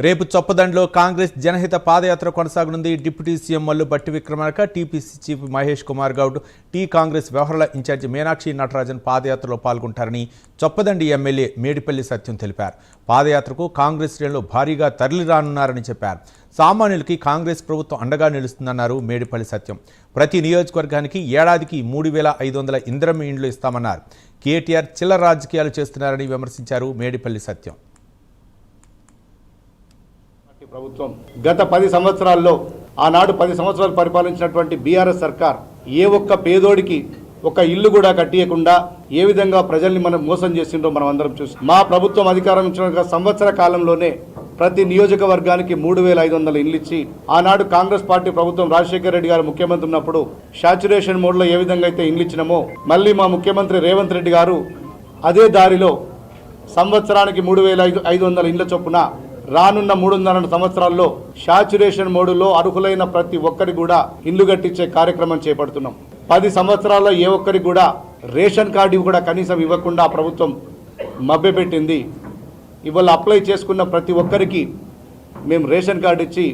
రేపు చొప్పదండలో కాంగ్రెస్ జనహిత పాదయాత్ర కొనసాగనుంది. Deputy CM Mallu Bhatti Vikramarka TPC chief Mahesh Kumar Goud T Congress వ్యవహారాల incharge Meenakshi Natarajan పాదయాత్రలో పాల్గొంటారని చొప్పదండి ఎమ్మెల్యే మేడిపల్లి సత్యం తెలిపారు. పాదయాత్రకు కాంగ్రెస్ శ్రేణులు భారీగా తరలిరానున్నారని చెప్పారు. సామాన్యులకి కాంగ్రెస్ ప్రభుత్వం అండగా నిలుస్తుందన్నారు మేడిపల్లి సత్యం. ప్రతి నియోజకవర్గానికి ఏడాదికి మూడు వేల ఐదు వందల ఇంద్రమి ఇండ్లు ఇస్తామన్నారు. కేటీఆర్ చిల్లర రాజకీయాలు చేస్తున్నారని విమర్శించారు మేడిపల్లి సత్యం. పార్టీ ప్రభుత్వం. గత పది సంవత్సరాల్లో ఆనాడు పది సంవత్సరాలు పరిపాలించినటువంటి బీఆర్ఎస్ సర్కార్ ఏ ఒక్క పేదోడికి ఒక ఇల్లు కూడా కట్టియకుండా ఏ విధంగా ప్రజల్ని మనం మోసం చేసిండో మనం అందరం చూసి మా ప్రభుత్వం అధికారం ఇచ్చిన సంవత్సర కాలంలోనే ప్రతి నియోజకవర్గానికి మూడు వేల ఐదు వందల ఇల్లు ఇచ్చి ఆనాడు కాంగ్రెస్ పార్టీ ప్రభుత్వం రాజశేఖర రెడ్డి గారు ముఖ్యమంత్రి ఉన్నప్పుడు సాచురేషన్ మోడ్లో ఏ విధంగా అయితే ఇల్లు ఇచ్చినామో మళ్ళీ మా ముఖ్యమంత్రి రేవంత్ రెడ్డి గారు అదే దారిలో సంవత్సరానికి మూడు వేల ఐదు ఐదు వందల ఇండ్ల చొప్పున రానున్న మూడున్నర సంవత్సరాల్లో శాచురేషన్ మోడులో అర్హులైన ప్రతి ఒక్కరి కూడా ఇల్లు కట్టించే కార్యక్రమం చేపడుతున్నాం. పది సంవత్సరాల్లో ఏ ఒక్కరికి కూడా రేషన్ కార్డు కూడా కనీసం ఇవ్వకుండా ప్రభుత్వం మభ్యపెట్టింది. ఇవాళ అప్లై చేసుకున్న ప్రతి ఒక్కరికి మేము రేషన్ కార్డు ఇచ్చి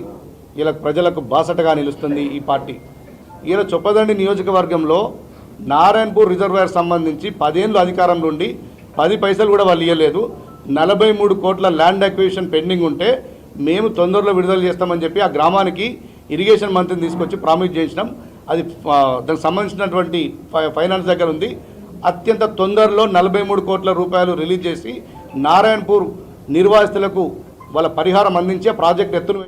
ఇలా ప్రజలకు బాసటగా నిలుస్తుంది ఈ పార్టీ. ఈరోజు చొప్పదండి నియోజకవర్గంలో నారాయణపూర్ రిజర్వాయర్ సంబంధించి పదేళ్ళు అధికారంలో ఉండి పది పైసలు కూడా వాళ్ళు ఇవ్వలేదు నలభై మూడు కోట్ల ల్యాండ్ అక్విజిషన్ పెండింగ్ ఉంటే మేము తొందరలో విడుదల చేస్తామని చెప్పి ఆ గ్రామానికి ఇరిగేషన్ మంత్రిని తీసుకొచ్చి ప్రామిస్ చేసినాం. అది దానికి సంబంధించినటువంటి ఫై- ఫైనాన్స్ దగ్గర ఉంది. అత్యంత తొందరలో నలభై మూడు కోట్ల రూపాయలు రిలీజ్ చేసి నారాయణపూర్ నిర్వాసితులకు వాళ్ళ పరిహారం అందించే ప్రాజెక్ట్ ఎత్తును